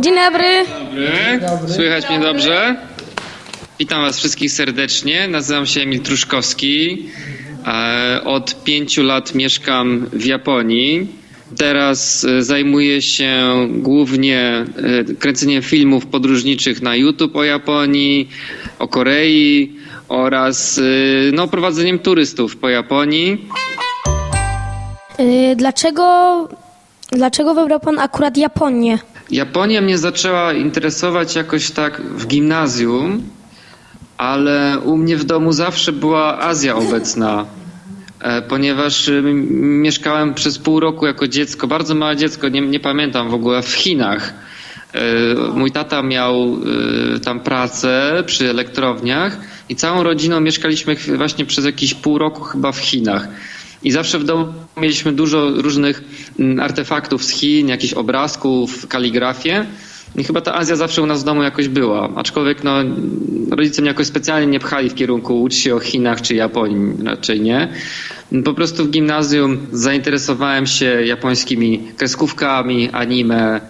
Dzień dobry. Dobry. Słychać mnie dobrze? Witam Was wszystkich serdecznie. Nazywam się Emil Truszkowski. E, Od pięciu lat mieszkam w Japonii. Teraz e, zajmuję się głównie e, kręceniem filmów podróżniczych na YouTube o Japonii, o Korei oraz no, prowadzeniem turystów po Japonii. Dlaczego, dlaczego wybrał pan akurat Japonię? Japonia mnie zaczęła interesować jakoś tak w gimnazjum, ale u mnie w domu zawsze była Azja obecna, e, ponieważ y, mieszkałem przez pół roku jako dziecko, bardzo małe dziecko, nie, nie pamiętam w ogóle, w Chinach. E, Mój tata miał y, tam pracę przy elektrowniach i całą rodziną mieszkaliśmy właśnie przez jakieś pół roku chyba w Chinach. I zawsze w domu mieliśmy dużo różnych mm, artefaktów z Chin, jakichś obrazków, kaligrafię. I chyba ta Azja zawsze u nas w domu jakoś była. Aczkolwiek no, rodzice mnie jakoś specjalnie nie pchali w kierunku ucz się o Chinach czy Japonii, raczej nie. Po prostu w gimnazjum zainteresowałem się japońskimi kreskówkami, anime,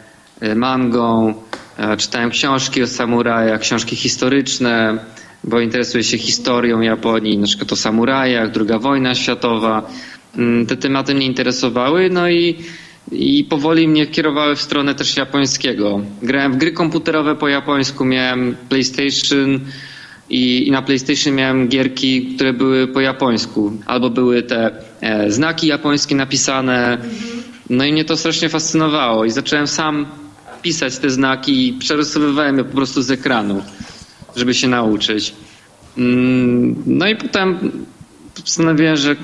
e, mangą. E, Czytałem książki o samurajach, książki historyczne, bo interesuję się historią Japonii, na przykład o samurajach, druga wojna światowa. Mm, Te tematy mnie interesowały, no i, i powoli mnie kierowały w stronę też japońskiego. Grałem w gry komputerowe po japońsku, miałem PlayStation i, i na PlayStation miałem gierki, które były po japońsku. Albo były te e, znaki japońskie napisane. No i mnie to strasznie fascynowało i zacząłem sam pisać te znaki i przerysowywałem je po prostu z ekranu, żeby się nauczyć. Mm, No i potem postanowiłem, że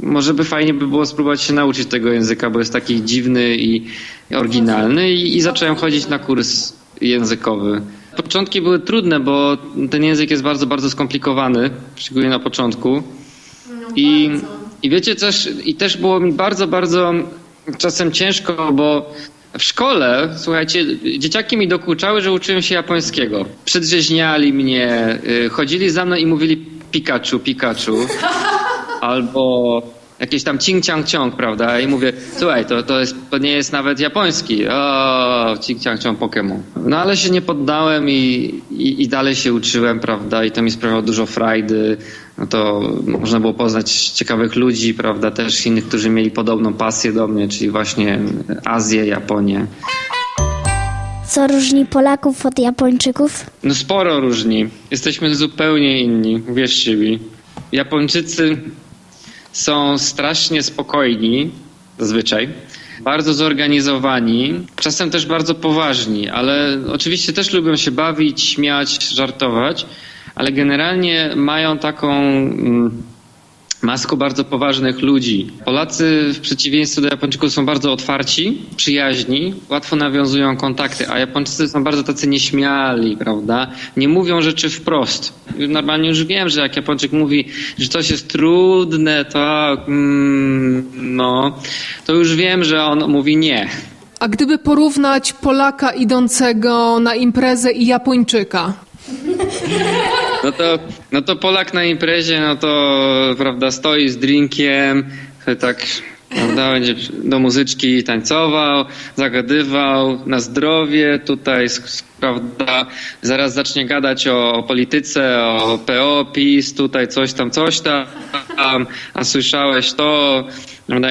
może by fajnie by było spróbować się nauczyć tego języka, bo jest taki dziwny i i oryginalny i, i zacząłem chodzić na kurs językowy. Początki były trudne, bo ten język jest bardzo, bardzo skomplikowany, szczególnie na początku. I, I wiecie też, i też było mi bardzo, bardzo czasem ciężko, bo w szkole, słuchajcie, dzieciaki mi dokuczały, że uczyłem się japońskiego. Przedrzeźniali mnie, y, chodzili za mną i mówili Pikachu, Pikachu. Albo jakieś tam cing ciang ciong, prawda? I mówię, słuchaj, to, to, jest, to nie jest nawet japoński. O, cing ciang ciong Pokémon. No ale się nie poddałem i, i, i dalej się uczyłem, prawda? I to mi sprawiało dużo frajdy. No to można było poznać ciekawych ludzi, prawda? Też innych, którzy mieli podobną pasję do mnie, czyli właśnie Azję, Japonię. Co różni Polaków od Japończyków? No sporo różni. Jesteśmy zupełnie inni, wierzcie mi. Japończycy są strasznie spokojni, zazwyczaj. Bardzo zorganizowani, czasem też bardzo poważni, ale oczywiście też lubią się bawić, śmiać, żartować, ale generalnie mają taką mm, maskę bardzo poważnych ludzi. Polacy w przeciwieństwie do Japończyków są bardzo otwarci, przyjaźni, łatwo nawiązują kontakty, a Japończycy są bardzo tacy nieśmiali, prawda? Nie mówią rzeczy wprost. Normalnie już wiem, że jak Japończyk mówi, że coś jest trudne, tak, mm, no, to już wiem, że on mówi nie. A gdyby porównać Polaka idącego na imprezę i Japończyka? No to, no to Polak na imprezie, no to prawda, stoi z drinkiem, tak prawda, będzie do muzyczki tańcował, zagadywał na zdrowie, tutaj prawda, zaraz zacznie gadać o, polityce, o PO, PiS, tutaj coś tam, coś tam, a słyszałeś to,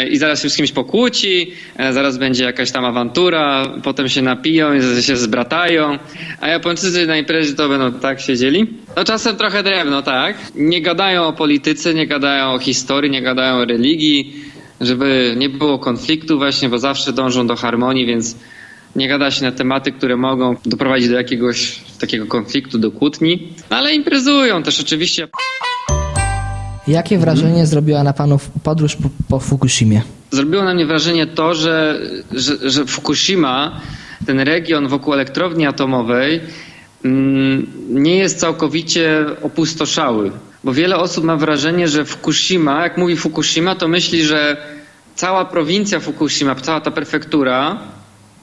i zaraz się z kimś pokłóci, e, zaraz będzie jakaś tam awantura, potem się napiją i się zbratają, a Japończycy na imprezie to będą tak siedzieli. No czasem trochę drewno, tak. Nie gadają o polityce, nie gadają o historii, nie gadają o religii, żeby nie było konfliktu właśnie, bo zawsze dążą do harmonii, więc nie gada się na tematy, które mogą doprowadzić do jakiegoś takiego konfliktu, do kłótni. No, ale imprezują też oczywiście. Jakie wrażenie zrobiła na panu podróż po, po Fukushimie? Zrobiło na mnie wrażenie to, że, że, że Fukushima, ten region wokół elektrowni atomowej, mm, nie jest całkowicie opustoszały. Bo wiele osób ma wrażenie, że Fukushima, jak mówi Fukushima, to myśli, że cała prowincja Fukushima, cała ta prefektura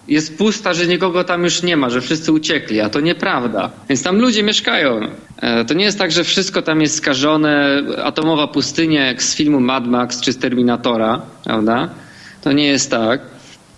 jest pusta, że nikogo tam już nie ma, że wszyscy uciekli, a to nieprawda. Więc tam ludzie mieszkają. E, To nie jest tak, że wszystko tam jest skażone, atomowa pustynia jak z filmu Mad Max czy z Terminatora, prawda? To nie jest tak.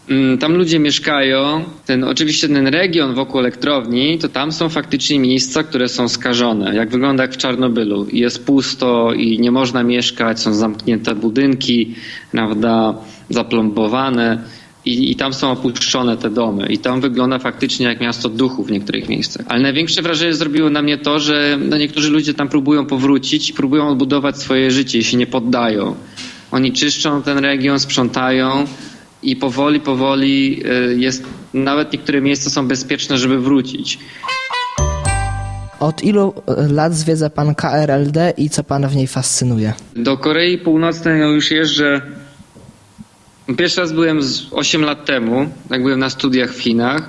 Mm, Tam ludzie mieszkają. Ten, oczywiście ten region wokół elektrowni, to tam są faktycznie miejsca, które są skażone. Jak wygląda jak w Czarnobylu. Jest pusto i nie można mieszkać, są zamknięte budynki, prawda, zaplombowane. I, I tam są opuszczone te domy. I tam wygląda faktycznie jak miasto duchów w niektórych miejscach. Ale największe wrażenie zrobiło na mnie to, że no, niektórzy ludzie tam próbują powrócić próbują odbudować swoje życie i się nie poddają. Oni czyszczą ten region, sprzątają i powoli, powoli y, jest, nawet niektóre miejsca są bezpieczne, żeby wrócić. Od ilu e, lat zwiedza pan KRLD i co pana w niej fascynuje? Do Korei Północnej no już jeżdżę. Pierwszy raz byłem z 8 lat temu, jak byłem na studiach w Chinach.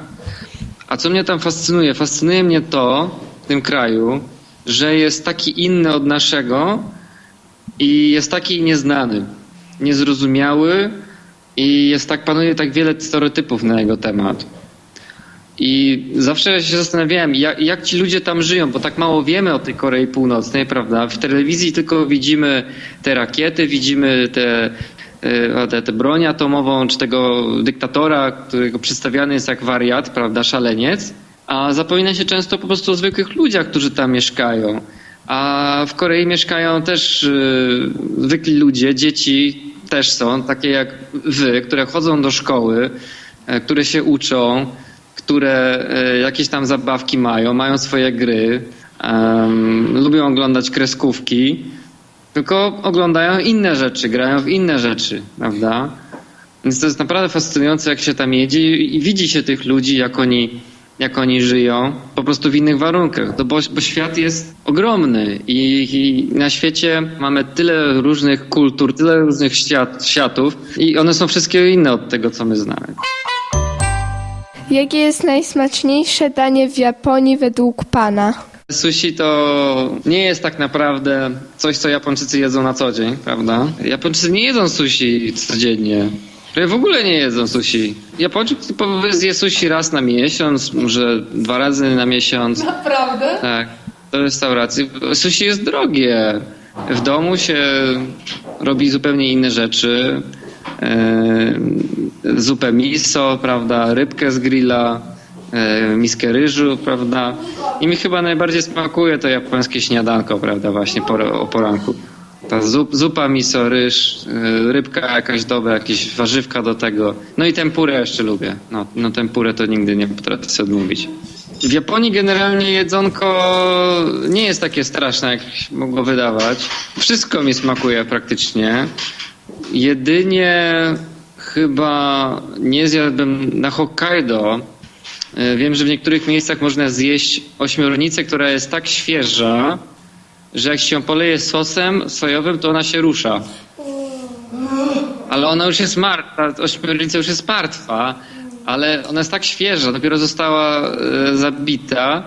A co mnie tam fascynuje? Fascynuje mnie to w tym kraju, że jest taki inny od naszego i jest taki nieznany, niezrozumiały i jest tak, panuje tak wiele stereotypów na jego temat. I zawsze się zastanawiałem, jak, jak ci ludzie tam żyją, bo tak mało wiemy o tej Korei Północnej, prawda? W telewizji tylko widzimy te rakiety, widzimy te, e, te, te broń atomową, czy tego dyktatora, którego przedstawiany jest jak wariat, prawda, szaleniec. A zapomina się często po prostu o zwykłych ludziach, którzy tam mieszkają. A w Korei mieszkają też y, zwykli ludzie, dzieci też są, takie jak wy, które chodzą do szkoły, e, które się uczą, które e, jakieś tam zabawki mają, mają swoje gry, em, lubią oglądać kreskówki, tylko oglądają inne rzeczy, grają w inne rzeczy, prawda? Więc to jest naprawdę fascynujące, jak się tam jedzie i widzi się tych ludzi, jak oni, jak oni żyją, po prostu w innych warunkach. No bo, bo świat jest ogromny i, i na świecie mamy tyle różnych kultur, tyle różnych świat, światów i one są wszystkie inne od tego, co my znamy. Jakie jest najsmaczniejsze danie w Japonii według Pana? Sushi to nie jest tak naprawdę coś, co Japończycy jedzą na co dzień, prawda? Japończycy nie jedzą sushi codziennie. W ogóle nie jedzą sushi. Japończyk typowo zje sushi raz na miesiąc, może dwa razy na miesiąc. Naprawdę? Tak, do restauracji. Sushi jest drogie. W domu się robi zupełnie inne rzeczy. E, zupę miso, prawda, rybkę z grilla, e, miskę ryżu, prawda. I mi chyba najbardziej smakuje to japońskie śniadanko, prawda, właśnie po, o poranku. Ta zup, zupa miso, ryż, e, rybka jakaś dobra, jakieś warzywka do tego. No i tempurę jeszcze lubię. No, no tempurę to nigdy nie potrafię sobie odmówić. W Japonii generalnie jedzonko nie jest takie straszne, jak mogło wydawać. Wszystko mi smakuje praktycznie. Jedynie chyba nie zjadłbym na Hokkaido. E, Wiem, że w niektórych miejscach można zjeść ośmiornicę, która jest tak świeża, że jak się ją poleje sosem sojowym, to ona się rusza. Ale ona już jest martwa, ośmiornica już jest martwa, ale ona jest tak świeża, dopiero została e, zabita,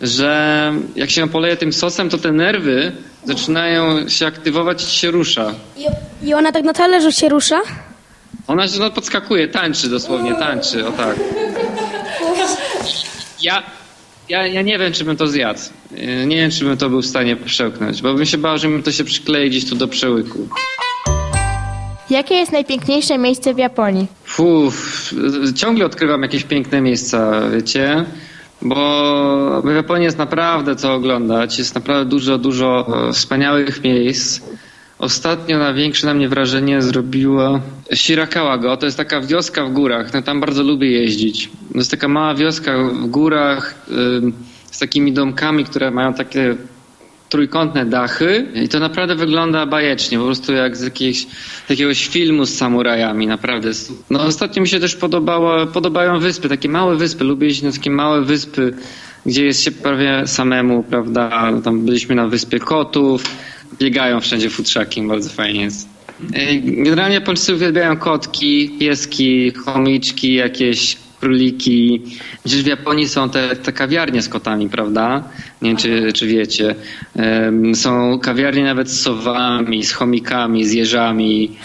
że jak się ją poleje tym sosem, to te nerwy zaczynają się aktywować i się rusza. I, I ona tak na talerzu się rusza? Ona się no, podskakuje, tańczy dosłownie, tańczy, o tak. Ja, ja, ja nie wiem, czy bym to zjadł. Yy, Nie wiem, czy bym to był w stanie przełknąć, bo bym się bał, że mi to się przyklei gdzieś tu do przełyku. Jakie jest najpiękniejsze miejsce w Japonii? Fuf, ciągle odkrywam jakieś piękne miejsca, wiecie? Bo w Japonii jest naprawdę co oglądać. Jest naprawdę dużo, dużo e, wspaniałych miejsc. Ostatnio największe na mnie wrażenie zrobiła Shirakawa-go. To jest taka wioska w górach. No, tam bardzo lubię jeździć. To jest taka mała wioska w górach z takimi domkami, które mają takie trójkątne dachy i to naprawdę wygląda bajecznie, po prostu jak z jakiegoś, jakiegoś filmu z samurajami, naprawdę. No ostatnio mi się też podobało, podobają wyspy, takie małe wyspy, lubię jeździć na takie małe wyspy, gdzie jest się prawie samemu, prawda, tam byliśmy na wyspie kotów, biegają wszędzie futrzaki, bardzo fajnie jest. Generalnie Japończycy uwielbiają kotki, pieski, chomiczki, jakieś króliki. Przecież w Japonii są te, te kawiarnie z kotami, prawda? Nie wiem, czy, czy wiecie. Są kawiarnie nawet z sowami, z chomikami, z jeżami.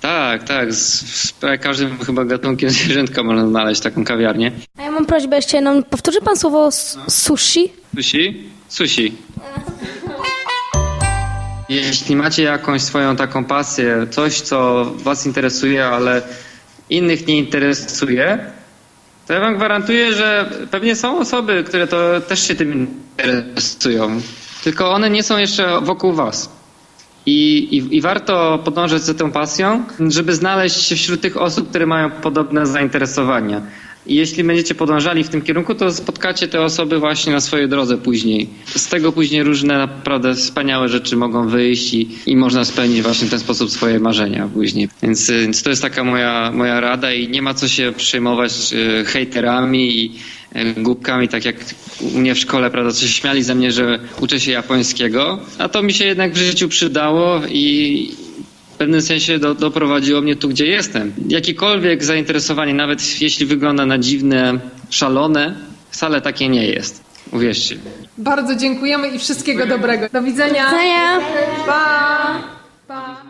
Tak, tak. Z, z każdym chyba gatunkiem zwierzętka można znaleźć taką kawiarnię. A ja mam prośbę jeszcze jedną. Powtórzy pan słowo sushi? Sushi? Sushi. Jeśli macie jakąś swoją taką pasję, coś, co was interesuje, ale innych nie interesuje, to ja wam gwarantuję, że pewnie są osoby, które to też się tym interesują, tylko one nie są jeszcze wokół was. I, i, I warto podążać za tą pasją, żeby znaleźć się wśród tych osób, które mają podobne zainteresowania. I jeśli będziecie podążali w tym kierunku, to spotkacie te osoby właśnie na swojej drodze później. Z tego później różne naprawdę wspaniałe rzeczy mogą wyjść i, i można spełnić właśnie w ten sposób swoje marzenia później. Więc, y, więc to jest taka moja, moja rada i nie ma co się przejmować y, hejterami i y, głupkami, tak jak u mnie w szkole, prawda, co się śmiali ze mnie, że uczę się japońskiego, a to mi się jednak w życiu przydało i pewnym sensie do, doprowadziło mnie tu, gdzie jestem. Jakiekolwiek zainteresowanie, nawet jeśli wygląda na dziwne, szalone, wcale takie nie jest. Uwierzcie. Bardzo dziękujemy i wszystkiego dobrego. Do widzenia. Maja. Pa!